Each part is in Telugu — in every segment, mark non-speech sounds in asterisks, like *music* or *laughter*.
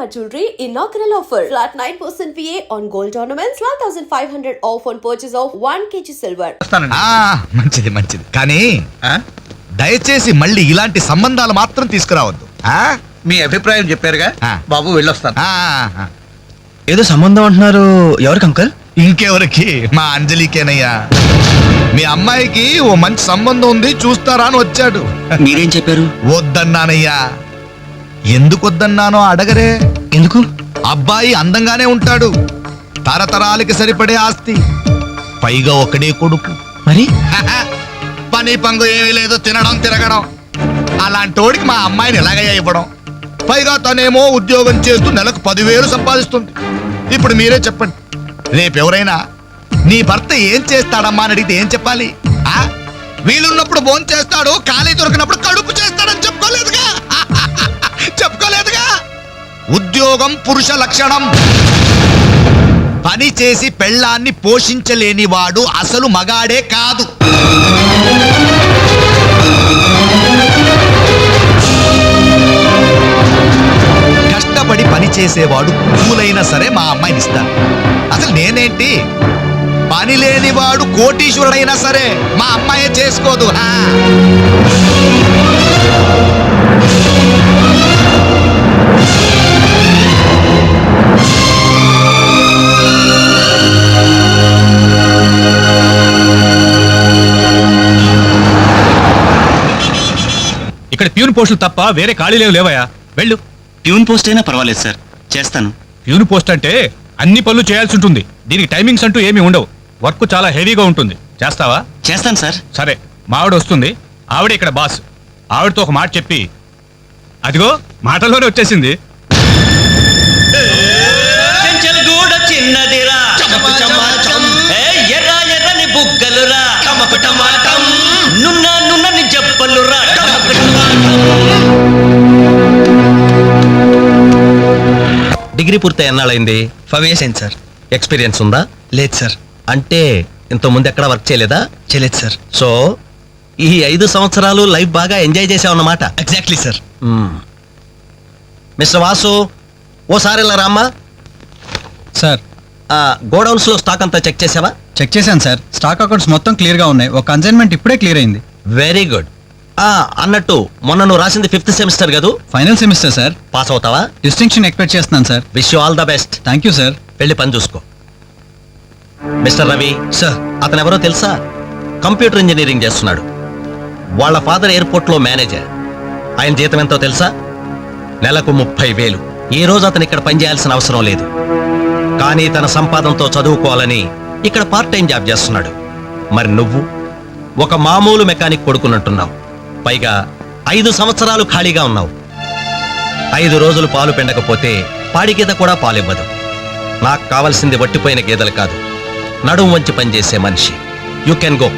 Shalimar Jewelry inaugural offer. Flat 9% VA on gold ornaments, 12,500 off on purchase of 1 kg silver. ఆ మంచిది మంచిది కానీ ఆ? దయచేసి మళ్ళీ ఇలాంటి సంబంధాలు మాత్రం తీసుకురావద్దు ఆ? మీ అభిప్రాయం చెప్పారుగా ఆ. బాబు వెళ్ళొస్తాను ఆ, ఆ. ఏదో సంబంధం అంటున్నారు ఎవరికి అంకల్ ఇంకెవరికి మా అంజలికేనయ్యా మీ అమ్మాయికి ఓ మంచి సంబంధం ఉంది చూస్తారా అని వచ్చాడు మీరేం చెప్పారు వద్దన్నానయ్యా ఎందుకు వద్దన్నానో అడగరే. ఎందుకు? అబ్బాయి అందంగానే ఉంటాడు. తరతరాలకి సరిపడే ఆస్తి. పైగా ఒకడే కొడుకు. మరి? *laughs* పని పంగు ఏమీ లేదు తినడం తిరగడం. అలాంటోడికి మా అమ్మాయిని ఎలాగయ్యా ఇవ్వడం? పైగా తనేమో ఉద్యోగం చేస్తూ నెలకు పదివేలు సంపాదిస్తుంది. ఇప్పుడు మీరే చెప్పండి. రేపు ఎవరైనా నీ భర్త ఏం చేస్తాడమ్మా అని అడిగితే ఏం చెప్పాలి? ఆ? వీలున్నప్పుడు భోజనం చేస్తాడు ఖాళీ దొరికినప్పుడు కడుపు చేస్తాడని చెప్పుకోలేదుగా. చెప్పుకోలేదుగా. ఉద్యోగం పురుష లక్షణం. పని చేసి పెళ్ళాన్ని పోషించలేని వాడు అసలు మగాడే కాదు. కష్టపడి పని చేసేవాడు పువ్వులైనా సరే మా అమ్మాయిని ఇస్తాను అసలు నేనేంటి? పని లేనివాడు కోటీశ్వరుడైనా సరే మా అమ్మాయే చేసుకోదు. ప్యూన్ పోస్టులు తప్ప వేరే ఖాళీలేవు లేవయా వెళ్ళు. ట్యూన్ పోస్ట్ అయినా పర్వాలేదు సార్. చేస్తాను. ప్యూన్ పోస్ట్ అంటే అన్ని పనులు చేయాల్సి ఉంటుంది. దీనికి టైమింగ్స్ అంటూ ఏమీ ఉండవు. వర్క్ చాలా హెవీగా ఉంటుంది. చేస్తావా? చేస్తాను సార్. సరే మావిడ వస్తుంది. ఆవిడ ఇక్కడ బాస్. ఆవిడతో ఒక మాట చెప్పి అదిగో మాటల్లోనే వచ్చేసింది. నున్న డిగ్రీ పూర్తి ఎన్నాళ్ళైంది? ఫైవ్ ఇయర్స్ అయింది సార్. ఎక్స్పీరియన్స్ ఉందా? లేదు సార్. అంటే ఇంత ముందు ఎక్కడ వర్క్ చేయలేదా? చేయలేదు సార్. సో ఈ ఐదు సంవత్సరాలు లైఫ్ బాగా ఎంజాయ్ చేసావన్నమాట ఎగ్జాక్ట్లీ సార్. మిస్టర్ వాసు ఓసారి ఇలా రామ్మా సార్. గోడౌన్స్లో స్టాక్ అంతా చెక్ చేసావా? చెక్ చేశాను సార్. స్టాక్ అకౌంట్స్ మొత్తం క్లియర్గా ఉన్నాయి. ఒక కన్సైన్మెంట్ ఇప్పుడే క్లియర్ అయింది. Very good. అన్నట్టు మొన్న నువ్వు రాసింది ఫిఫ్త్ సెమిస్టర్ కదూ? Final semester sir. పాస్ అవుతావా? డిస్టింక్షన్ ఎక్స్పెక్ట్ చేస్తున్నాను sir. Wish you all the best thank you sir. వెళ్ళి పని చూసుకో. Mister Ravi sir. అతను ఎవరో తెలుసా? కంప్యూటర్ ఇంజనీరింగ్ చేస్తున్నాడు. వాళ్ళ ఫాదర్ ఎయిర్పోర్ట్లో మేనేజర్. ఆయన జీతం ఎంతో తెలుసా? నెలకు ముప్పై వేలు. ఈ రోజు అతను ఇక్కడ పనిచేయాల్సిన అవసరం లేదు. కానీ తన సంపాదనతో చదువుకోవాలని ఇక్కడ పార్ట్ టైం జాబ్ చేస్తున్నాడు. మరి నువ్వు? ఒక మామూలు మెకానిక్ కొడుకున్నట్టున్నావు. పైగా ఐదు సంవత్సరాలు ఖాళీగా ఉన్నావు. ఐదు రోజులు పాలు పిండకపోతే పాడి గీత కూడా పాలివ్వదు. నాకు కావలసింది వట్టిపోయిన గేదెలు కాదు. నడుము వంచి పనిచేసే మనిషి. You can go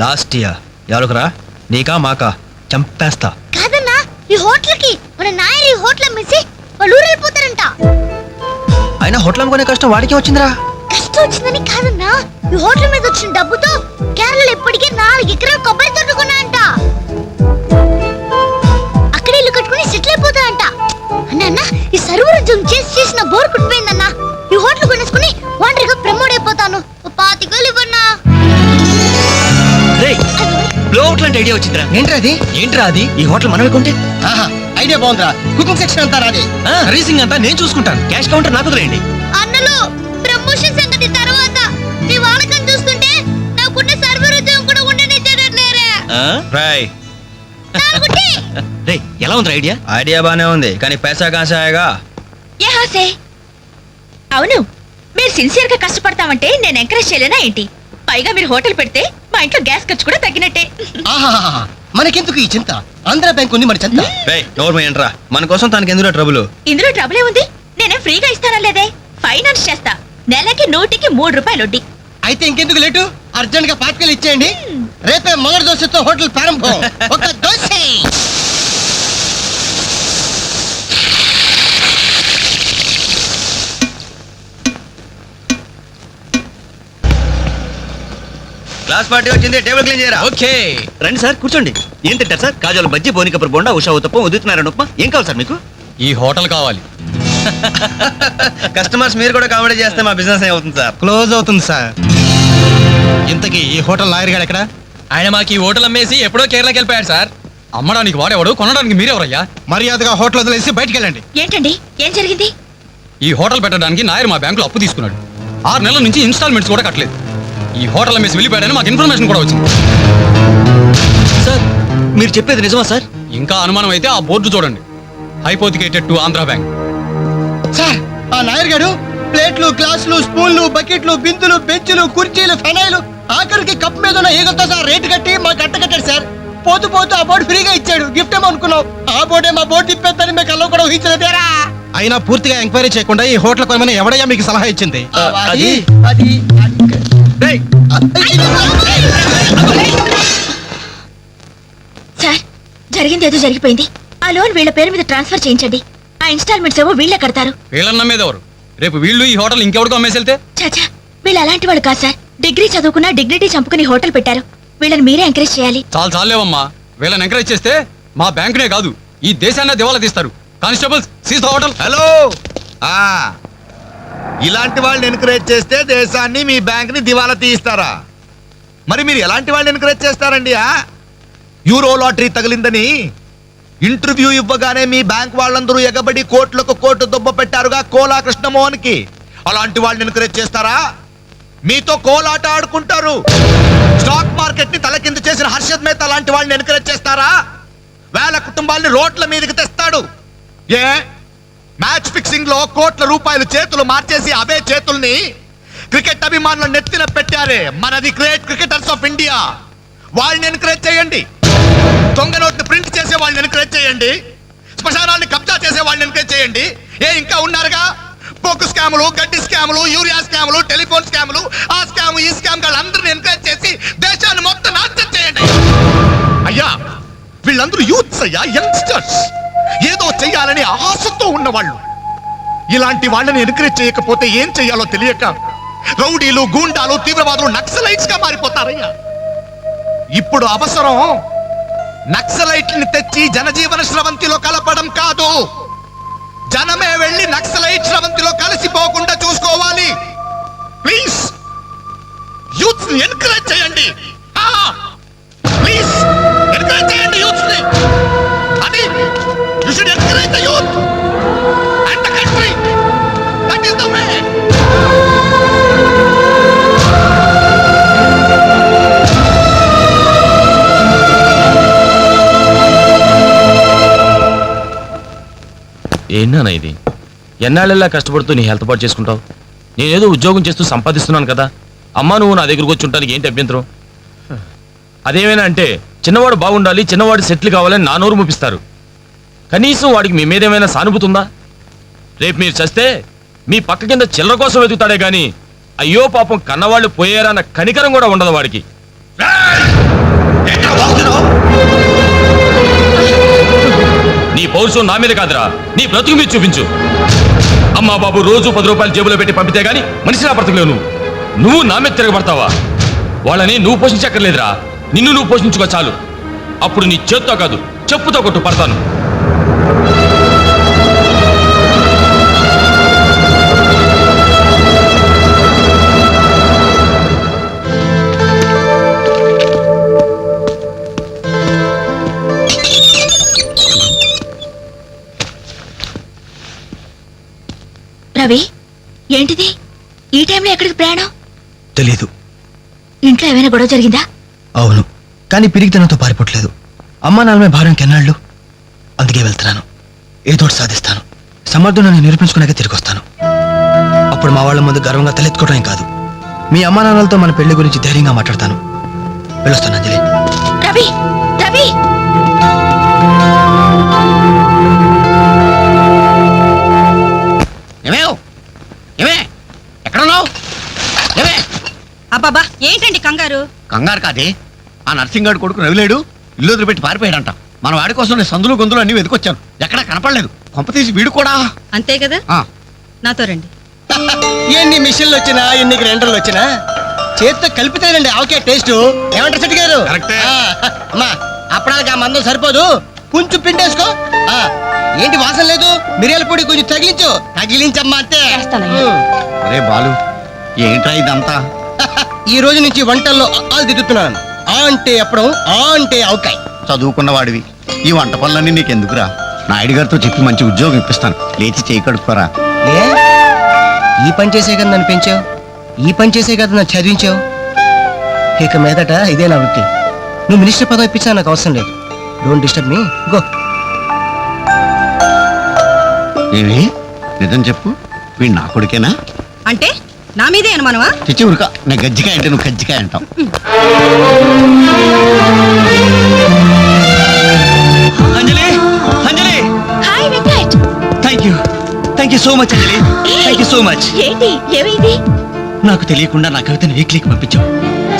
last year. ఎవరుకురా? నీకా మాకా? చంపేస్తా. కాదన్నా ఈ హోటల్కి మన నాయర్ ఈ హోటల్ అమ్మేసి వాళ్ళు ఊరెళ్ళిపోతారంట అయినా హోటల్ అమ్ముకునే కష్టం వాడికి వచ్చిందిరా. కష్టం వచ్చిందని కాదన్నా ఈ హోటల్ మీద వచ్చిన డబ్బుతో కేరళలో ఇప్పటికే నాలుగు ఎకరాలు కొబ్బరి తోట కొన్నాయంట అక్కడ ఇల్లు కట్టుకుని సెటిల్ అయిపోతాయంట అన్న ఈ సర్వర్ ఉద్యోగం చేసి చేసిన బోర్ కుట్టిపోయిందన్న. ఈ హోటల్ కొనేసుకుని ఒంటరిగా ప్రమోట్ అయిపోతాను. పాతికలు ఇవ్వన్నా. బ్లో అవుట్ లాంటి ఐడియా వచ్చిందిరా. ఏంట్రా అది ఏంట్రా అది? ఈ హోటల్ మనమే కొంటే? ఐడియా బాగుందిరా. కుకింగ్ సెక్షన్ అంతా రాది రీసింగ్ అంతా నేను చూసుకుంటాను. క్యాష్ కౌంటర్ నాకు వదిలేయండి. అన్నలు ప్రమోషన్ సంగతి తర్వాత. మీ వాళ్ళకం చూస్తుంటే నాకున్న సర్వర్ ఉద్యోగం కూడా ఉండనిచ్చేటట్లేరే రాయ్. రే ఎలా ఉంది ఐడియా? ఐడియా బానే ఉంది కానీ పైసా కాసాయగా ఏ హాసే. అవును మీరు సిన్సియర్గా కష్టపడతామంటే నేను ఎంకరేజ్ చేయలేనా ఏంటి? పైగా మీరు హోటల్ పెడితే మా ఇంట్లో గ్యాస్ ఖర్చు కూడా తగ్గినట్టే. ఆహాహాహా. మనకెందుకు ఈ చింత? ఆంధ్ర బ్యాంక్ ఉంది మన చింత. రేయ్ ఏంట్రా మన కోసం తనకి ఎందులో ట్రబుల్? ఇందులో ట్రబుల్ ఏముంది నేనేం ఫ్రీగా ఇస్తానా లేదే. ఫైనాన్స్ చేస్తా. నెలకి నూటికి మూడు రూపాయలు వడ్డీ. అయితే ఇంకెందుకు లేటు? అర్జెంట్గా పాతికలు ఇచ్చేయండి. రేపే మొదటి దోశతో హోటల్ ప్రారంభం. ఒక దోశ. క్లాస్ పార్టీ వచ్చింది టేబుల్ క్లీన్ చేయరా? ఓకే. రండి సార్ కూర్చోండి. ఏం తింటారు సార్? కాజాలు బజ్జి బోనికప్పుడు బొండా ఉషా ఉత్తప్పం ఉదితున్నారని ఉప్మా ఏం కావాలి సార్ మీకు? ఈ హోటల్ కావాలి. కస్టమర్స్ మీరు కూడా కామెడీ చేస్తే మా బిజినెస్ అవుతుంది సార్? క్లోజ్ అవుతుంది సార్. ఇంతకీ ఈ హోటల్ లాయర్ గారు ఎక్కడ? ఆయన మాకు ఈ హోటల్ అమ్మేసి ఎప్పుడో కేరళకి వెళ్ళిపోయాడు సార్. అమ్మడానికి వాడేవాడు? కొనడానికి మీరెవరయ్యా? మర్యాదగా హోటల్ వదిలేసి బయటికి వెళ్ళండి. ఏంటండి? ఏం జరిగింది? ఈ హోటల్ పెట్టడానికి నాయర్ మా బ్యాంకులో అప్పు తీసుకున్నాడు. ఆరు నెలల నుంచి ఇన్స్టాల్మెంట్స్ కూడా కట్టలేదు. ఈ హోటల్ అమ్మేసి వెళ్ళిపోయాడని మాకు ఇన్ఫర్మేషన్ కూడా వచ్చింది. సార్ మీరు చెప్పేది నిజమా సార్? ఇంకా అనుమానం అయితే ఆ బోర్డు చూడండి. Hypothecated to Andhra bank sir ఆ నాయర్ గారు ప్లేట్లు గ్లాసులు స్పూన్లు బకెట్లు బిందులు బెంచులు కుర్చీలు ఫెనాయిలు ఆఖరికి కప్ మీద ఉన్న ఈగలతో సార్ రేటు కట్టి మాకు అట్ట కట్టాడు సార్. పోతూ పోతూ ఆ బోర్డు ఫ్రీగా ఇచ్చాడు. గిఫ్ట్ ఏమో అనుకున్నాం. ఆ బోర్డే మా బోర్డు తిప్పేద్దని మీకు అల్లో కూడా ఊహించలేదేరా అయినా పూర్తిగా ఎంక్వైరీ చేయకుండా ఈ హోటల్ కొనమని ఎవడయ్యా మీకు సలహా ఇచ్చింది? అది అది. సార్ జరిగింది ఏదో జరిగిపోయింది. ఆ లోన్ వీళ్ళ పేరు మీద ట్రాన్స్ఫర్ చేయించండి. ఆ ఇన్స్టాల్మెంట్స్ ఏమో వీళ్ళే కడతారు. వీళ్ళన్న మీద ఎవరు? రేపు వీళ్ళు ఈ హోటల్ ఇంకెవరికో అమ్మేసి వెళ్తే చాచా వీళ్ళు అలాంటి వాళ్ళు కాదు సార్. డిగ్రీ చదువుకున్నా డిగ్నిటీ చంపుకుని హోటల్ పెట్టారు. వీళ్ళని మీరే ఎంకరేజ్ చేయాలి. చాలు చాలేవమ్మా వీళ్ళని ఎంకరేజ్ చేస్తే మా బ్యాంకునే కాదు ఈ దేశాన్ని దివాలా తీస్తారు. Constables seize hotel. హలో! ఆ ఇలాంటి వాళ్ళని ఎన్కరేజ్ చేస్తే దేశాన్ని మీ బ్యాంక్ని దివాలా తీయిస్తారా? మరి మీరు ఎలాంటి వాళ్ళని ఎన్కరేజ్ చేస్తారండి యూరో లాటరీ తగిలిందని ఇంటర్వ్యూ ఇవ్వగానే మీ బ్యాంక్ వాళ్ళందరూ ఎగబడి కోట్లకు కోట్లు దుబ్బ పెట్టారుగా కోలా కృష్ణమోహన్కి అలాంటి వాళ్ళని ఎన్కరేజ్ చేస్తారా? మీతో కోలాట ఆడుకుంటారు. స్టాక్ మార్కెట్ని తలకింద చేసిన హర్షద్ మేత లాంటి వాళ్ళని ఎన్కరేజ్ చేస్తారా? వేల కుటుంబాల్ని రోడ్ల మీదకి తెస్తాడు. ఏ? మ్యాచ్ ఫిక్సింగ్లో కోట్ల రూపాయలు చేతులు మార్చేసి అవే చేతుల్ని క్రికెట్ అభిమానుల నెత్తిన పెట్టారే. మనది గ్రేట్ క్రికెటర్స్ ఆఫ్ ఇండియా వాళ్ళని ఎంకరేజ్ చేయండి. దొంగ నోట్ని ప్రింట్ చేసే వాళ్ళని ఎంకరేజ్ చేయండి. శ్మశానాన్ని కబ్జా చేసే వాళ్ళని ఎన్కరేజ్ చేయండి. ఏ ఇంకా ఉన్నారుగా? పోక్ స్కాములు గడ్డి స్కాములు యూరియా స్కాములు టెలిఫోన్ స్కాములు ఆ స్కామ్ ఈ స్కామ్ వాళ్ళందరినీ ఎంకరేజ్ చేసి దేశాన్ని మొత్తం నాశనం చేయండి. అయ్యా వీళ్ళందరూ యూత్స్ అయ్యా యంగ్స్టర్స్ ఏదో చెయ్యాలని ఆశతో ఉన్నవాళ్ళు. ఇలాంటి వాళ్ళని ఎంకరేజ్ చేయకపోతే ఏం చెయ్యాలో తెలియక రౌడీలు గూండాలు తీవ్రవాదులు నక్సలైట్స్గా మారిపోతారయ్యా. ఇప్పుడు అవసరం నక్సలైట్ని తెచ్చి జనజీవన స్రవంతిలో కలపడం కాదు. జనమే వెళ్ళి నక్సలైట్ స్రవంతిలో కలిసిపోకుండా చూసుకోవాలి. ప్లీజ్ యూత్ ఎన్కరేజ్ చేయండి. ప్లీజ్ ఎన్కరేజ్ చేయండి. వే ఏంటన్నా ఇది? ఎన్నాళ్ళెల్లా కష్టపడుతూ నీ హెల్త్ పాటు చేసుకుంటావు? నేనేదో ఉద్యోగం చేస్తూ సంపాదిస్తున్నాను కదా. అమ్మా నువ్వు నా దగ్గరకు వచ్చి ఉంటానికి ఏంటి అభ్యంతరం? అదేమైనా అంటే చిన్నవాడు బాగుండాలి చిన్నవాడు సెటిల్ కావాలని నా నోరు ముపిస్తారు. కనీసం వాడికి మీ మీద ఏమైనా సానుభూతి ఉందా రేపు మీరు చస్తే మీ పక్క కింద చిల్లర కోసం వెతుకుతాడే గాని అయ్యో పాపం కన్నవాళ్ళు పోయారన్న కనికరం కూడా ఉండదు వాడికి. నీ పౌరుషం నా మీద కాదురా. నీ బ్రతుకు మీద చూపించు. అమ్మా బాబు రోజు పది రూపాయలు జేబులో పెట్టి పంపితే గాని మనిషిలా బ్రతకలేవు నువ్వు. నువ్వు నా మీద తిరగబడతావా? వాళ్ళని నువ్వు పోషించక్కర్లేదురా. నిన్ను నువ్వు పోషించుకో చాలు. అప్పుడు నీ చేత్తో కాదు చెప్పుతో కొట్టు పడతాను. ఏంటిది? ఈ టైంలో ఎక్కడికి ప్రయాణం? తెలీదు. ఇంట్లో ఏమైనా గొడవ జరిగిందా? అవును. కానీ పిరిగితనంతో పారిపోవట్లేదు. అమ్మా నాన్నమే భారం కెన్నాళ్ళు అందుకే వెళ్తున్నాను. ఏదో ఒకటి సాధిస్తాను. సమర్థులను నిరూపించుకున్నాక తిరిగి వస్తాను. అప్పుడు మా వాళ్ళ ముందు గర్వంగా తలెత్తుకోవడం కాదు. మీ అమ్మా నాన్నలతో మన పెళ్ళి గురించి ధైర్యంగా మాట్లాడతాను. వెళ్ళొస్తాను అంజలి. రవి! కంగారు? కంగారు కాదే. ఆ నర్సింగాడు కొడుకు రవిలేడు ఇల్లు వదిలిపెట్టి పారిపోయాడంట. మన వాడి కోసం నేను సందులు గొంతులు అన్ని వెతుకొచ్చాను. ఎక్కడా కనపడలేదు. కొంప తీసి వీడు కూడా. అంతే కదా? ఆ, నాతో రండి. ఎన్ని మిషన్లు వచ్చినా ఎన్ని గ్రైండర్లు వచ్చినా చేత్తో కలిపితేనండి ఆవకే టేస్ట్. ఏమంటారు సెట్ గారు? కరెక్టే. ఆ, అమ్మా అప్పడానికి ఆ మందం సరిపోదు. కొంచెం పిండేసుకో. ఆ, ఏంటి వాసన లేదు? మిరియాల పొడి కొంచెం తగిలించు. తగిలించమ్మా అంతే. చేస్తానయ్యా. ఉమ్. అరే బాలు ఏంట్రా ఇదంతా? ఈ రోజు నుంచి వంటల్లో ఆలు దిద్దుతున్నాను ఆ అంటే అప్పడం ఆ అంటే అవకాయ్ చదువుకున్న వాడివి ఈ వంట పనులన్నీ నీకెందుకురా? నాయుడు గారితో చెప్పి మంచి ఉద్యోగం ఇప్పిస్తాను. లేచి చేయి కడుక్కోరా. ఏ? ఈ పని చేసే కదా నన్ను పెంచావు? ఈ పని చేసే కదా నన్ను చదివించావు? ఇక మీదట ఇదే నా వృత్తి. నువ్వు మినిస్టర్ పదవి ఇప్పించా నాకు అవసరం లేదు. డోంట్ డిస్టర్బ్ మీ గో ఏమి? నిజం చెప్పు. వీడు నా కొడుకేనా? అంటే? నా మీదే అనుమానమా? చిచ్చి ఉరక. నేను గజ్జికాయ అంటే నువ్వు కజ్జికాయ అంటావు. Anjali Anjali. Hi Venkat thank you thank you so much Anjali. Thank you so much ఏంటి? ఏమైంది? నాకు తెలియకుండా నా కవితను వీక్లీకి పంపించావు.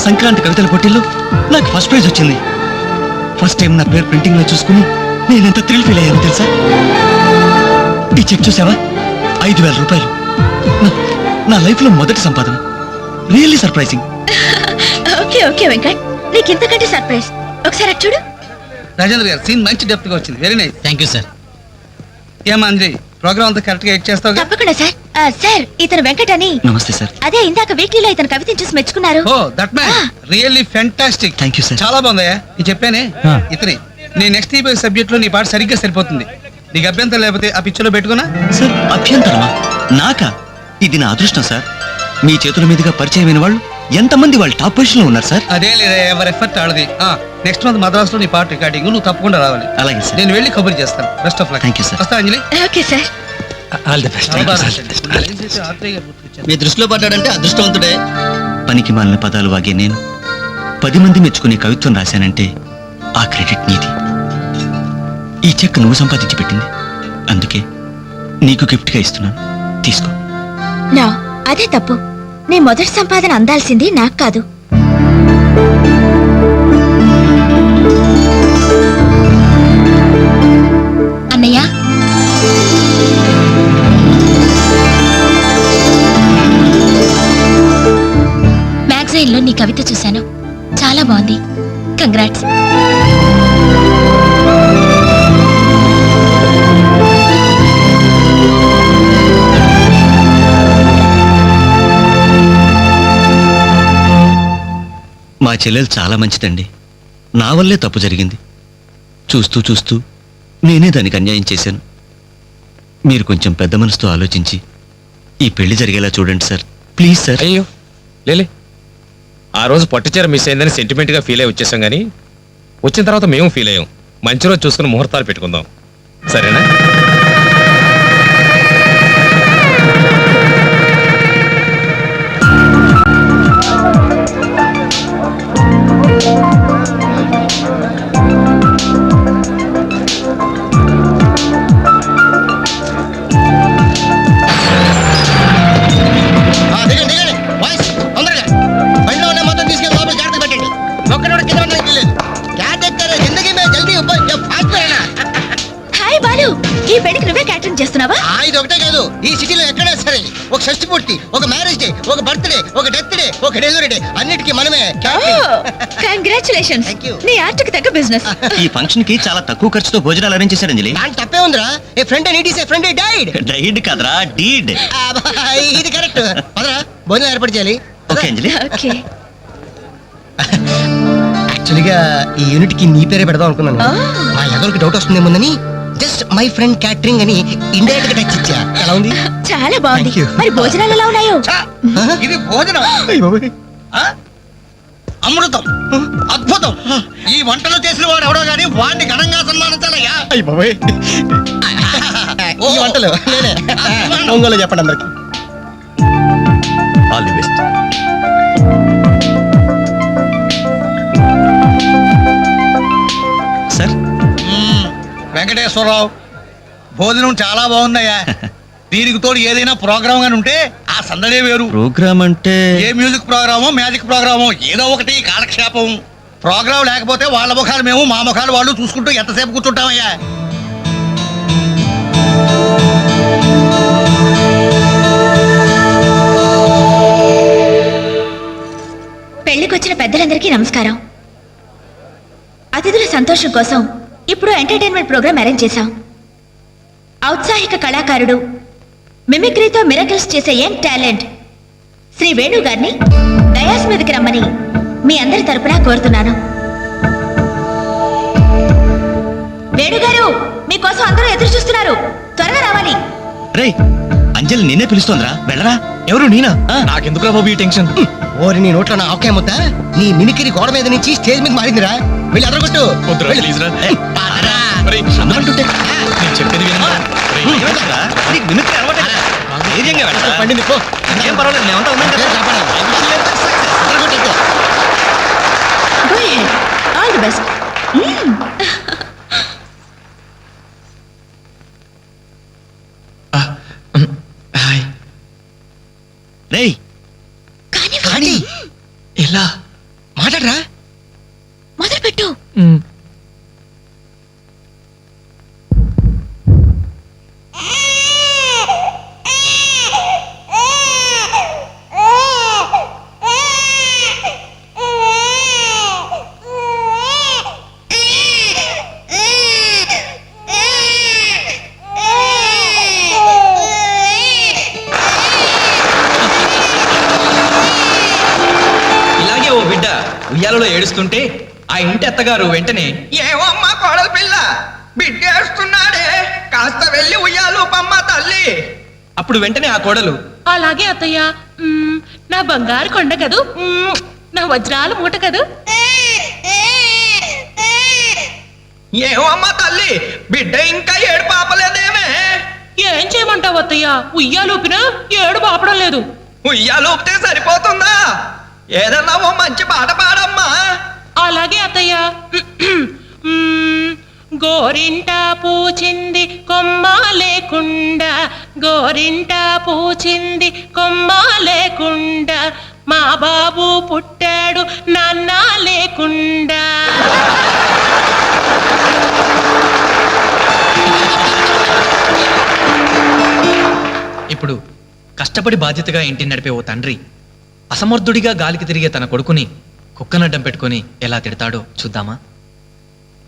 సంక్రాంతి కవితల పోటీల్లో నాకు ఫస్ట్ ప్రైజ్ వచ్చింది. ఫస్ట్ టైం నా పేరు ప్రింటింగ్లో చూసుకుని నేను ఎంత థ్రిల్ ఫీల్ అయ్యాను తెలుసా? ఈ చెక్ చూసావా? ఐదు వేల రూపాయలు. నా- నా లైఫ్లో మొదటి సంపాదన. Really surprising okay okay Venkat. నీకు ఇంతకంటే సర్ప్రైజ్ ఒకసారి అటు చూడు. రాజేంద్ర గారు సీన్ మంచి డెప్త్గా వచ్చింది. Very nice thank you sir ఏమా అంజలి ప్రోగ్రామ్ అంతా కరెక్ట్గా ఎడ్ చేస్తావు తప్పకుండా సార్ ఆ, సార్ ఇతను వెంకట్ అని. నమస్తే సార్ అదే ఇందాక వీక్లీలో ఇతను కవితను చూసి మెచ్చుకున్నారు. ఓ that man really fantastic thank you sir చాలా బాగుందయ్యా. ఇది చెప్పానే. ఇతని. నీ నెక్స్ట్ ఈ సబ్జెక్ట్లో నీ పాట సరిగ్గా సరిపోతుంది. నీకు అభ్యంతరం లేకపోతే ఆ పిక్చర్లో పెట్టుకున్నా? సార్ అభ్యంతరమా? నాకా? ఇది నా అదృష్టం సార్. మీ చేతుల మీదుగా పరిచయమైన వాళ్ళు ఎంతమంది వాళ్ళు టాప్ పొజిషన్లో ఉన్నారు సార్? అదే లేదా ఎవరి ఎఫర్ట్ ఆడది నెక్స్ట్ మంత్ మద్రాస్లో నీ పాట రికార్డింగ్ నువ్వు తప్పకుండా రావాలి. అలాగే సార్. నేను వెళ్ళి కబుర్ చేస్తాను. Best of luck sir. వస్తా Anjali? Okay sir. All the best మీ దృష్టిలో పడ్డాడంటే అదృష్టవంతుడే. పనికి మాలిన పదాలు వాగే నేను పది మంది మెచ్చుకునే కవిత్వం రాశానంటే ఆ క్రెడిట్ నీది. ఈ చెక్ నువ్వు సంపాదించి పెట్టింది. అందుకే నీకు గిఫ్ట్గా ఇస్తున్నాను. తీసుకో. నా అదే తప్పు. నీ మొదటి సంపాదన అందాల్సింది నాకు కాదు. అన్నయ్య? మ్యాగజైన్లో నీ కవిత చూశాను. చాలా బాగుంది. కంగ్రాట్స్ మా చెల్లెలు చాలా మంచిదండి. నా వల్లే తప్పు జరిగింది. చూస్తూ చూస్తూ నేనే దానికి అన్యాయం చేశాను. మీరు కొంచెం పెద్ద మనసుతో ఆలోచించి ఈ పెళ్ళి జరిగేలా చూడండి సార్. Please sir. అయ్యో లేలే. ఆ రోజు పట్టుచీర మిస్ అయిందని సెంటిమెంట్గా ఫీల్ అయ్యి వచ్చేసాం కానీ వచ్చిన తర్వాత మేము ఫీల్ అయ్యాం. మంచి రోజు చూసుకుని ముహూర్తాలు పెట్టుకుందాం. సరేనా? ఇది ఒకటే కాదు ఈ సిటీలో ఎక్కడైనా సరే ఒక షష్టి పూర్తి ఒక మ్యారేజ్ డే ఒక బర్త్డే ఒక డెత్ డే ఒక డెలివరీ డే అన్నిటికీ మనమే కంగ్రాచులేషన్స్. నీ ఆర్ట్కి తగ్గ బిజినెస్ ఈ ఫంక్షన్కి చాలా తక్కువ ఖర్చుతో భోజనాలు అరేంజ్ చేశారు అంజలి దాని తప్పే ఉందిరా. A friend need is a friend died died కాదరా డీడ్ ఇది కరెక్ట్ పదరా భోజనం ఏర్పాటు చేయాలి. ఓకే అంజలి. ఓకే. యాక్చువల్గా ఈ యూనిట్కి నీ పేరే పెడదాం అనుకున్నాను. మా ఎదరికి డౌట్ వస్తుందేమోనని జస్ట్ మై ఫ్రెండ్ క్యాటరింగ్ అని ఇండైరెక్ట్గా టచ్ ఇచ్చా. ఎలా ఉంది? చాలా బాగుంది. Thank you. మరి భోజనాలు ఎలా ఉన్నాయో? ఇది భోజనం. ఆ? అమృతం. అద్భుతం. ఈ వంటలు చేసిన వాడు ఎవడో గానీ వాడిని ఘనంగా సన్మానించాలయ్యా. ఈ వంటలు నేనే. ఒంగోలు చెప్పండి అందరికి. All the best Venkateswararao. భోజనం చాలా బాగుందయ్యా. *laughs* దీనికి తోడు ఏదైనా ప్రోగ్రామ్ గాని ఉంటే ఆ సందడే వేరు. ప్రోగ్రామ్ అంటే? ఏ మ్యూజిక్ ప్రోగ్రామో మ్యాజిక్ ప్రోగ్రామో ఏదో ఒకటి కాలక్షేపం. ప్రోగ్రామ్ లేకపోతే వాళ్ళ ముఖాలు మేము మా ముఖాలు వాళ్ళు చూసుకుంటూ ఎంతసేపు కూర్చుంటామయ్యా. పెళ్ళికొచ్చిన పెద్దలందరికీ నమస్కారం. అతిథుల సంతోషం కోసం ఇప్పుడు ఎంటర్టైన్మెంట్ ప్రోగ్రామ్ అరేంజ్ చేశాం. ఔత్సాహిక కళాకారుడు మిమిక్రీతో మిరకల్స్ చేసే యంగ్ టాలెంట్ శ్రీ వేణు గారిని డయాస్ మీదకి రమ్మని మీ అందరి తరపున కోరుతున్నాను. వేణుగారు మీకోసం అందరూ ఎదురు చూస్తున్నారు. త్వరగా రావాలి. రే అంజలి నిన్నే పిలుస్తోందిరా. వెళ్ళరా. ఎవరు నేనా? నాకెందుకురా బాబు ఈ టెన్షన్? ఓరి నీ నోట్లో నా ఆవకాయ ముద్ద? నీ మినికిరి గోడ మీద నుంచి స్టేజ్ మీద మారిందిరా. వెళ్ళి అదరగొట్టు. అంటుంటే. నేను చెప్పేది వినరా నీకు మిమిక్రీ అలవాటే కదా? ధైర్యంగా వెళ్ళరా? పండింది పో. ఏం పర్వాలేదు మేమంతా ఉన్నాం కదా. Go ahead all the best. రేయ్. కానీ ఎలా? అప్పుడు వెంటనే ఆ కోడలు అలాగే అత్తయ్య. మ్మ్, నా బంగారు కొండ కదూ? మ్మ్, నా వజ్రాల మూట కదూ? ఏమమ్మా తల్లి బిడ్డ ఇంకా ఏడు పాపలేదేమే. ఏం చేయమంటావు అత్తయ్య? ఉయ్యాలూపినా ఏడు పాపడం లేదు. ఉయ్యాలు ఊపితే సరిపోతుందా? ఏదన్నా ఓ మంచి పాట పాడమ్మా. అలాగే అత్తయ్య. మ్మ్, గోరింట పూచింది కొమ్మ లేకుండా గోరింట పూచింది కొమ్మ లేకుండా మా బాబు పుట్టాడు నాన్న లేకుండా. ఇప్పుడు కష్టపడి బాధ్యతగా ఇంటిని నడిపే ఓ తండ్రి అసమర్థుడిగా గాలికి తిరిగే తన కొడుకుని కుక్కనడ్డం పెట్టుకొని ఎలా తిడతాడో చూద్దామా?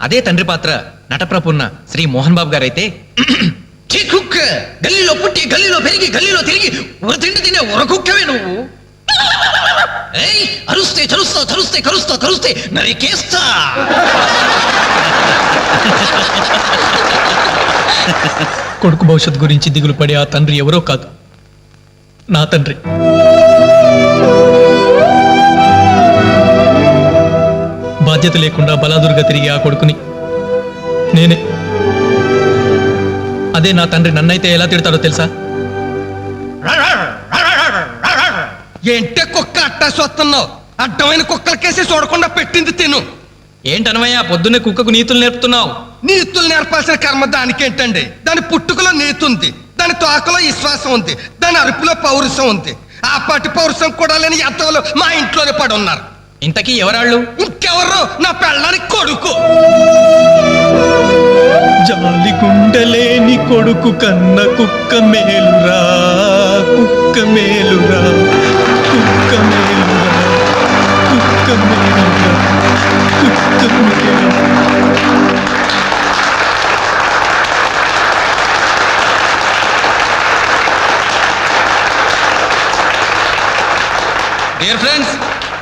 అదే తండ్రి పాత్ర నటప్రపున్న శ్రీ మోహన్ బాబు గారైతే *clears throat* కుక్క! గల్లీలో పుట్టి గల్లీలో పెరిగి గల్లీలో తిరిగి ఒక తిండి తినే ఒక కుక్కవే నువ్వు. ఏయ్ అరుస్తే చరుస్తా చరుస్తే కరుస్తా కరుస్తే నరికేస్తా. కొడుకు భవిష్యత్ గురించి దిగులు పడే ఆ తండ్రి ఎవరో కాదు నా తండ్రి. బాధ్యత లేకుండా బలాదురుగా తిరిగి ఆ కొడుకుని నేనే. అదే నా తండ్రి నన్నైతే ఎలా తిడతాడో తెలుసా? ఏంటే కుక్క అట్టా చూస్తున్నావు అడ్డమైన కుక్కలకేసి చూడకుండా పెట్టింది తిను. ఏంటనవయ్యా పొద్దున్నే కుక్కకు నీతులు నేర్పుతున్నావు? నీతులు నేర్పాల్సిన కర్మ దానికేంటండి? దాని పుట్టుకలో నీతి ఉంది దాని తోకలో విశ్వాసం ఉంది దాని అరుపులో పౌరుషం ఉంది. ఆ పాటి పౌరుషం కూడా లేని ఎంతలో మా ఇంట్లోనే పడి ఉన్నారు ఇంతకీ ఎవరాళ్ళు? ఇంకెవరు నా పెళ్ళానికి కొడుకు. జాలి గుండలేని కొడుకు కన్న కుక్క మేలురా కుక్క మేలురా కుక్క మేలురా కుక్క మేలురా కుక్క మేలురా. డియర్ ఫ్రెండ్స్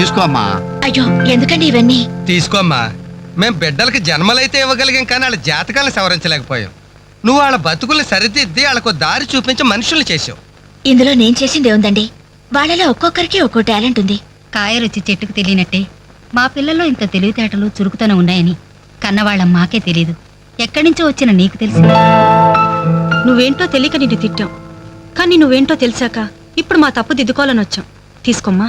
తీసుకో అమ్మా అయ్యో ఎందుకండి ఇవన్నీ? తీసుకోమ్మా. మేం బిడ్డలకి జన్మలైతే ఇవ్వగలిగాం కానీ వాళ్ళ జాతకాలను సవరించలేకపోయాం. నువ్వు వాళ్ళ బతుకుల్ని సరిదిద్ది వాళ్ళకు దారి చూపించి మనుషుల్ని చేసావు ఇందులో నేను చేసిందే ఉందండి వాళ్ళలో ఒక్కొక్కరికి ఒక్కో టాలెంట్ ఉంది. కాయ రుచి చెట్టుకు తెలియనట్టే మా పిల్లల్లో ఇంత తెలివితేటలు చురుకుతనం ఉన్నాయని కన్నవాళ్ళ మాకే తెలియదు ఎక్కడి నుంచో వచ్చిన నీకు తెలిసి? నువ్వేంటో తెలియక నిన్ను తిట్టాం. కానీ నువ్వేంటో తెలిసాక ఇప్పుడు మా తప్పు దిద్దుకోవాలని వచ్చాం. తీసుకోమ్మా.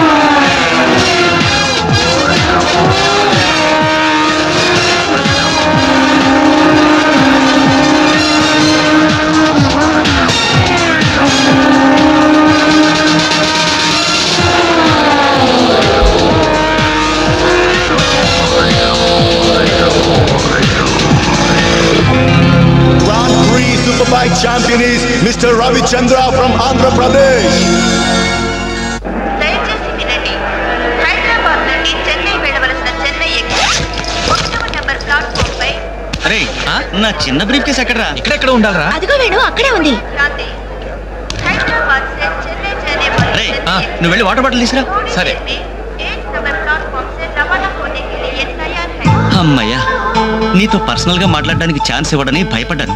the bike champion is Mr. Ravi Chandra from Andhra Pradesh. అరే నా చిన్న బ్రీఫ్ కేసు ఎక్కడరా? ఇక్కడెక్కడ ఉండాలరా. అదిగో వేణు అక్కడే ఉంది. నువ్వు వెళ్ళి వాటర్ బాటిల్ తీసిరా సరే. అమ్మయ్యా నీతో పర్సనల్గా మాట్లాడడానికి ఛాన్స్ ఇవ్వడని భయపడ్డాను.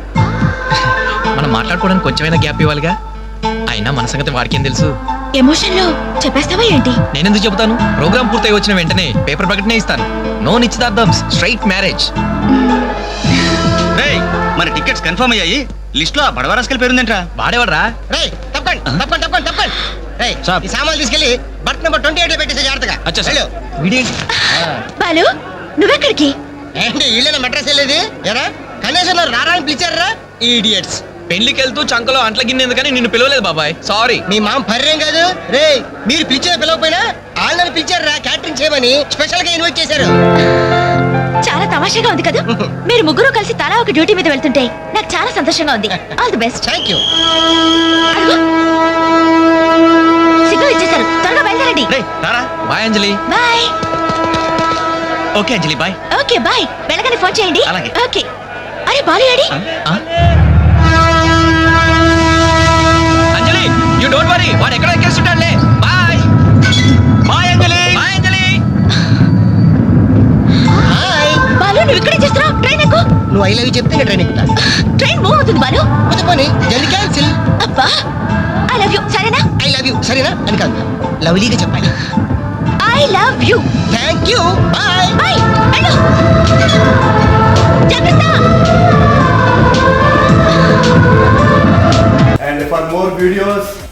మనం మాట్లాడుకోవడానికి కొంచెమైనా గ్యాప్ ఇవ్వాలిగా? అయినా మన సంగతి వాడికేం తెలుసు? ఎమోషన్లో చెప్పేస్తావా ఏంటి? నేనెందుకు చెబుతాను? ప్రోగ్రామ్ పూర్తయి వచ్చిన వెంటనే పేపర్ ప్రకటనే ఇస్తాను. నో నిశ్చితార్థం స్ట్రైట్ మ్యారేజ్. రేయ్ మరి టికెట్స్ కన్ఫర్మ్ అయ్యాయి? లిస్ట్లో బడవరాస్కల్ పేరుందేంట్రా. వాడేవాడ్రా? రేయ్ తప్పకండి తప్పకండి తప్పకండి తప్పకండి రేయ్ ఈ సామాన్లు తీసుకెళ్ళి బర్త్ నెంబర్ ట్వంటీ ఎయిట్ పెట్టేసి జాగ్రత్తగా. వెళ్ళు. బాలు నువ్వెక్కడికి? ఏంటి వీళ్ళైనా మెడ్రస్ వెళ్ళేది? ఎరా కనీసం నన్ను రారా అని పిలిచారా? ఈడియట్స్ పెళ్ళికి వెళ్తూ చంకలో అంట్ల గిన్నె ఎందుకని నిన్ను పిలవలేదు బాబాయ్. సారీ మీ మామ పర్రేం కాదు. రే మీరు పిలిచిన పిలవకపోయినా వాళ్ళని పిలిచారా క్యాటరింగ్ చేయమని స్పెషల్గా ఇన్వైట్ చేశారు. చాలా తమాషాగా ఉంది కదా? *laughs* మీరు ముగ్గురు కలిసి తలా ఒక డ్యూటీ మీద వెళ్తుంటే నాకు చాలా సంతోషంగా ఉంది. All the best thank you signal ఇచ్చేశారు. త్వరగా బయలుదేరండి. Bye Anjali bye okay Anjali bye okay bye వెళ్ళగానే ఫోన్ చేయండి. అలాగే. ఓకే అరే బాలు ఏడి అంజలి యూ డోంట్ వరీ వాడు ఎక్కడ ఎక్కేస్తుంటాడులే. Bye bye Anjali bye Anjali Balu నువ్వు ఇక్కడే చేస్తున్నావు ట్రైన్ ఎక్కు. నువ్వు ఐ లవ్ చెప్తే నేను ట్రైన్ ఎక్కుతా. ట్రైన్ మూవ్ అవుతుంది బాలు. పోతే పోనీ జల్ది క్యాన్సిల్ అబ్బా ఐ లవ్ యూ సరేనా? ఐ లవ్ యూ సరేనా? అని కాదు. లవ్లీగా చెప్పాలి. I love you thank you bye bye వెళ్ళు. జాగ్రత్త. And for more videos,